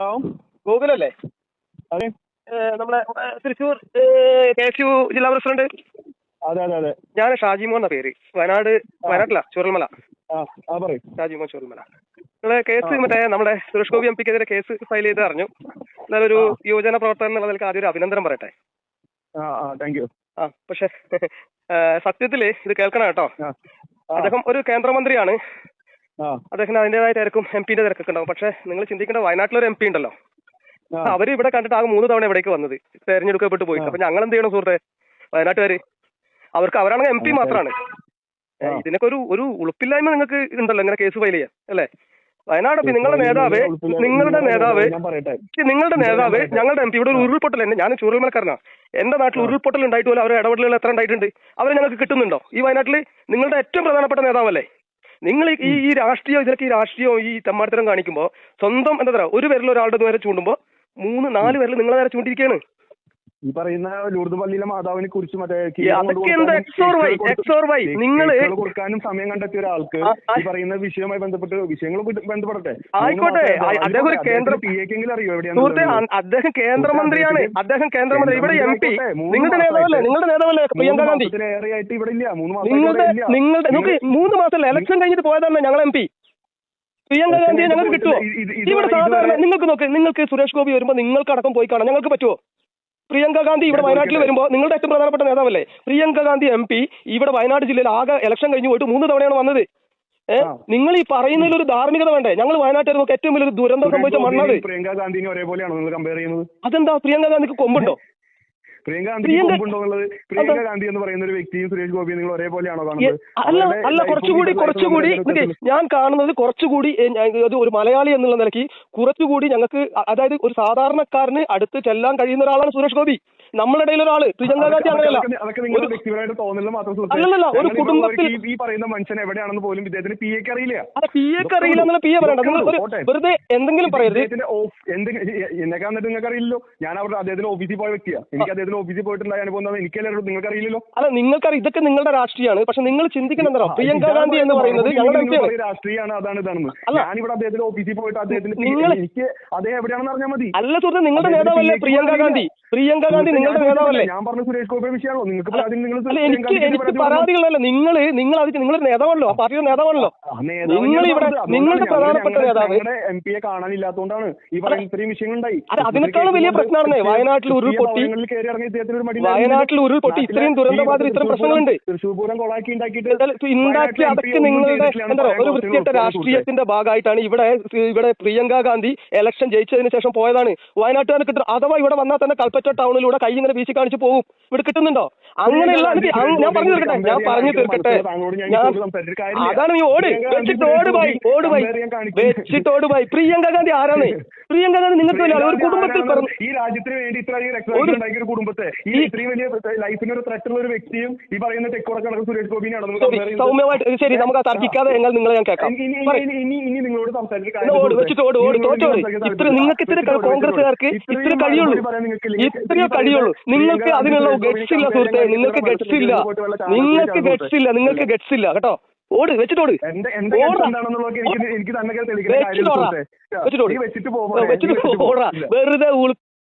Hello ഗോകുലല്ലേ? അതെ. നമ്മളെ തൃശ്ശൂർ കെ എസ് യു ജില്ലാ പ്രസിഡന്റ്? അതെ അതെ അതെ. ഞാൻ ഷാജിമോ എന്ന പേര്. വയനാട് വയനാട്ടില പറയും. ഷാജിമോ ചുരൽമല നിങ്ങളെ കേസ് മറ്റേ നമ്മുടെ സുരേഷ് ഗോപി എം പിക്കെതിരെ കേസ് ഫയൽ ചെയ്ത് അറിഞ്ഞു. എന്നാലും ഒരു യുവജന പ്രവർത്തകൻ എന്നുള്ള നിലയ്ക്ക് ആദ്യം ഒരു അഭിനന്ദനം പറയട്ടെ. ആ പക്ഷെ സത്യത്തിൽ ഇത് കേൾക്കണം കേട്ടോ. അദ്ദേഹം ഒരു കേന്ദ്രമന്ത്രിയാണ്. അദ്ദേഹത്തിന് അതിന്റേതായ തിരക്കും എം പിന്റെ തിരക്കൊക്കെ ഉണ്ടാവും. പക്ഷെ നിങ്ങൾ ചിന്തിക്കേണ്ട വയനാട്ടിലൊരു എം പി ഉണ്ടല്ലോ. അവർ ഇവിടെ കണ്ടിട്ട് ആകെ മൂന്ന് തവണ ഇവിടേക്ക് വന്നത്. തെരഞ്ഞെടുക്കപ്പെട്ട് പോയി. അപ്പൊ ഞങ്ങൾ എന്ത് ചെയ്യണം സുഹൃത്തെ? വയനാട്ടുകാര്. അവർക്ക് അവരാണെങ്കിൽ എം പി മാത്രമാണ്. ഇതിനൊക്കെ ഒരു ഒരു ഉളുപ്പില്ലായ്മ നിങ്ങൾക്ക് ഉണ്ടല്ലോ ഇങ്ങനെ കേസ് ഫയൽ ചെയ്യാൻ അല്ലേ? വയനാട് നിങ്ങളുടെ നേതാവ് നിങ്ങളുടെ നേതാവ് നിങ്ങളുടെ നേതാവ് ഞങ്ങളുടെ എം പി ഇവിടെ ഒരു ഉരുൾപൊട്ടൽ തന്നെ. ഞാൻ ചുരുൾമലക്കാരനാണ് എന്റെ നാട്ടിൽ. ഉരുൾപൊട്ടൽ ഉണ്ടായിട്ട് പോലും അവരുടെ ഇടപെടലുകൾ എത്ര ഉണ്ടായിട്ടുണ്ട്? അവരെ ഞങ്ങൾക്ക് കിട്ടുന്നുണ്ടോ? ഈ വയനാട്ടിൽ നിങ്ങളുടെ ഏറ്റവും പ്രധാനപ്പെട്ട നേതാവല്ലേ? നിങ്ങൾ ഈ- ഈ രാഷ്ട്രീയം ഇതിലൊക്കെ ഈ രാഷ്ട്രീയവും ഈ തെമ്മാടിത്തരം കാണിക്കുമ്പോൾ സ്വന്തം എന്താ പറയുക ഒരു വിരൽ ഒരാളുടെ നേരെ ചൂണ്ടുമ്പോൾ മൂന്ന് നാല് വിരൽ നിങ്ങളെ നേരെ ചൂണ്ടിരിക്കുകയാണ് ഈ പറയുന്ന ലൂർദ് പള്ളിയിലെ മാതാവിനെ കുറിച്ച് മറ്റേ നിങ്ങൾ കൊടുക്കാനും സമയം കണ്ടെത്തിയ ഒരാൾക്ക്. ഈ പറയുന്ന വിഷയവുമായി ബന്ധപ്പെട്ട് വിഷയങ്ങൾ ബന്ധപ്പെടട്ടെ. ആയിക്കോട്ടെ. അദ്ദേഹം ഒരു കേന്ദ്ര- അറിയോ എവിടെയാണ് അദ്ദേഹം കേന്ദ്രമന്ത്രിയാണ്. അദ്ദേഹം കേന്ദ്രമന്ത്രി. ഇവിടെ എം പി. നിങ്ങളുടെ നേതാവല്ലേ? നിങ്ങളുടെ നേതാവല്ലേ പ്രിയങ്ക ഗാന്ധി? ഇവിടെ ഇല്ല. മൂന്ന് മാസം നിങ്ങളുടെ നിങ്ങളുടെ നമുക്ക് മൂന്ന് മാസമല്ല? ഇലക്ഷൻ കഴിഞ്ഞിട്ട് പോയതാണ് ഞങ്ങൾ എം പി. പ്രിയങ്ക ഗാന്ധിയെ ഞങ്ങൾക്ക് കിട്ടുമോ ഇവിടെ സാധാരണ നിങ്ങൾക്ക് നോക്ക് നിങ്ങൾക്ക് സുരേഷ് ഗോപി വരുമ്പോൾ നിങ്ങൾക്ക് അടക്കം പോയി കാണാം. ഞങ്ങൾക്ക് പറ്റുമോ പ്രിയങ്ക ഗാന്ധി ഇവിടെ വയനാട്ടിൽ വരുമ്പോൾ നിങ്ങളുടെ ഏറ്റവും പ്രധാനപ്പെട്ട നേതാവല്ലേ? പ്രിയങ്ക ഗാന്ധി എം പി ഇവിടെ വയനാട് ജില്ലയിൽ ആകെ ഇലക്ഷൻ കഴിഞ്ഞ് പോയിട്ട് മൂന്ന് തവണയാണ് വന്നത്. ഏഹ് നിങ്ങൾ ഈ പറയുന്നതിൽ ഒരു ധാർമ്മികത വേണ്ടേ? ഞങ്ങൾ വയനാട്ടുകാർക്ക് ഏറ്റവും വലിയൊരു ദുരന്തം സംഭവിച്ച മണ്ണാണ്. മണ്ണത് പ്രിയങ്ക ഗാന്ധിനെ ഒരേപോലെയാണോ നിങ്ങൾ കമ്പയർ ചെയ്യുന്നത്? അതെന്താ? പ്രിയങ്ക ഗാന്ധിക്ക് കൊമ്പുണ്ടോ? പ്രിയങ്ക ഗാന്ധി പ്രിയങ്ക- പ്രിയങ്ക ഗാന്ധി എന്ന് പറയുന്ന ഒരു വ്യക്തിയും സുരേഷ് ഗോപിയും നിങ്ങൾ ഒരേപോലെയാണോ കാണുന്നത്? അല്ല അല്ല കുറച്ചുകൂടി കുറച്ചുകൂടി ഞാൻ കാണുന്നത് കുറച്ചുകൂടി അത് ഒരു മലയാളി എന്നുള്ള നിലയ്ക്ക് കുറച്ചുകൂടി ഞങ്ങൾക്ക് അതായത് ഒരു സാധാരണക്കാരന് അടുത്ത് ചെല്ലാൻ കഴിയുന്ന ഒരാളാണ് സുരേഷ് ഗോപി. നമ്മുടെ ഇടയിൽ ഒരാൾ പ്രിയങ്ക ഗാന്ധി അങ്ങനെയല്ല. അതൊക്കെ നിങ്ങളുടെ ഒരു- വ്യക്തിപരമായിട്ട് തോന്നൽ മാത്രം സുഹൃത്തേ. അല്ലല്ലല്ല, ഒരു കുടുംബത്തിൽ- ഈ- പറയുന്ന മനുഷ്യൻ എവിടെയാണെന്ന് പോലും ഇദ്ദേഹത്തിന് പി എക്ക് അറിയില്ല. അല്ല പി എക്ക് അറിയില്ല എന്നുള്ള പി എ പറയണ്ട. നിങ്ങൾ വെറുതെ എന്തെങ്കിലും പറയരുത്. ഇദ്ദേഹത്തിന്റെ എന്തെങ്കിലും എന്നെ കണ്ടിട്ട് നിങ്ങൾക്ക് അറിയില്ലല്ലോ. ഞാൻ അവിടെ അദ്ദേഹത്തിന്റെ ഓഫീസിൽ പോയ വ്യക്തിയാണ് എനിക്ക് അദ്ദേഹത്തിന്റെ ഓഫീസിൽ പോയിട്ടുണ്ടായ അനുഭവം എന്താണെന്ന് എനിക്കല്ലേ നിങ്ങൾക്ക് അറിയില്ലല്ലോ. അല്ല നിങ്ങൾക്കറിയാം ഇതൊക്കെ നിങ്ങളുടെ രാഷ്ട്രീയമാണ്. പക്ഷെ നിങ്ങൾ ചിന്തിക്കണം എന്താ? പ്രിയങ്ക ഗാന്ധി എന്ന് പറയുന്നത് ഞങ്ങളുടെ രാഷ്ട്രീയമാണ് അതാണ് ഞാൻ അല്ല. ഞാനിവിടെ അദ്ദേഹത്തിന്റെ ഓഫീസിൽ പോയിട്ട് അദ്ദേഹത്തിന് നിങ്ങൾ- എനിക്ക് അദ്ദേഹം എവിടെയാണെന്ന് അറിഞ്ഞാൽ മതി. അല്ല സുഹൃത്ത് നിങ്ങളുടെ നേതാവല്ലേ പ്രിയങ്ക ഗാന്ധി? പ്രിയങ്ക ഗാന്ധി നിങ്ങളുടെ നേതാവല്ലേ ഞാൻ പറഞ്ഞ സുരേഷ് ഗോപി വിഷയമാണോ നിങ്ങൾക്ക് എനിക്ക് എനിക്ക് പരാതികളല്ല. നിങ്ങൾ നിങ്ങൾ അത് നിങ്ങൾ നേതാവാണല്ലോ പാർട്ടിയുടെ നേതാവാണല്ലോ നിങ്ങൾ ഇവിടെ നിങ്ങളുടെ പ്രധാനപ്പെട്ട നേതാവ് എം പിയെ കാണാനില്ലാത്തതുകൊണ്ടാണ് ഈ പറയുന്ന ഇത്രയും വിഷയങ്ങളുണ്ടായി. അത് അതിനേക്കാളും വലിയ പ്രശ്നമാണെന്നേ. വയനാട്ടിൽ ഉരുൾപൊട്ടി. വയനാട്ടിൽ ഉരുൾപൊട്ടി ഇത്രയും ദുരന്തബാധിത ഇത്രയും പ്രശ്നങ്ങളുണ്ട്. തൃശ്ശൂർ പൂരം കൊളാക്കി ഉണ്ടാക്കിയിട്ട് ഉണ്ടാക്കി അതൊക്കെ നിങ്ങളുടെ എന്താ ഒരു വൃത്തിയിട്ട രാഷ്ട്രീയത്തിന്റെ ഭാഗമായിട്ടാണ് ഇവിടെ ഇവിടെ പ്രിയങ്ക ഗാന്ധി ഇലക്ഷൻ ജയിച്ചതിന് ശേഷം പോയതാണ്. വയനാട്ടുകാർക്ക് അഥവാ ഇവിടെ വന്നാൽ തന്നെ കൽപ്പറ്റ ടൗണിലൂടെ കൈ ഇങ്ങനെ വീശി കാണിച്ച് പോകും ഇവിടെ കിട്ടുന്നുണ്ടോ അങ്ങനെയുള്ള ഞാൻ പറഞ്ഞു തീർക്കട്ടെ ഞാൻ പറഞ്ഞു തീർക്കട്ടെ അതാണ് നീ ഓട് വെച്ചിട്ട് ഓട് പോയി ഓട് പോയി വെച്ചിട്ട് ഓട് പോയി പ്രിയങ്ക ഗാന്ധി ആരാണ് പ്രിയങ്ക ഗാന്ധി നിങ്ങൾക്ക് വലിയ ഒരു കുടുംബത്തിൽ പറഞ്ഞു ഈ രാജ്യത്തിന് വേണ്ടി ഇത്രയധികം രക്ഷാധികാരം ഉണ്ടാക്കിയ ഒരു കുടുംബത്തെ ഈ ഇത്രയും വലിയ ലൈഫിന് ഒരു ത്രെറ്റ് ഉള്ള ഒരു വ്യക്തിയും ഈ പറയുന്ന തെക്കോടൊക്കെ നടക്കുന്ന സുരേഷ് ഗോപിനെയാണോ സൗമ്യമായിട്ട് ശരി നമുക്ക് തർക്കിക്കാതെ ഞങ്ങൾ നിങ്ങളെ ഞാൻ കേൾക്കാം ഇനി- നിങ്ങളോട് സംസാരിച്ചിട്ട് ഓട് വെച്ചിട്ട് ഓട് ഓട് തോറ്റോട് ഇത്ര നിങ്ങൾക്ക് ഇത്ര കോൺഗ്രസ്സുകാർക്ക് ഇത്ര കഴിയുള്ളൂ ഇത്രയോ കഴിയുള്ളൂ നിങ്ങൾക്ക് അതിനുള്ള ഗെറ്റ്സ് ഇല്ല സുഹൃത്തെ. നിങ്ങൾക്ക് ഗെറ്റ്സ് ഇല്ല. നിങ്ങൾക്ക് ഗെറ്റ്സ് ഇല്ല. നിങ്ങൾക്ക് ഗെറ്റ്സ് ഇല്ല. കേട്ടോ? ഓട് വെച്ചിട്ടോട് ഓട്. എന്റെ എന്റെ ഓടാ. ഗഡ്സ് എന്താണെന്നുള്ളതൊക്കെ എനിക്ക് എനിക്ക് തന്നെ വെച്ചിട്ട് കാര്യം ഓടാ. സുഹൃത്തേ. വെച്ചിട്ട് ഓട്. വെച്ചിട്ട് പോകുമ്പോൾ ഓടാ. വെറുതെ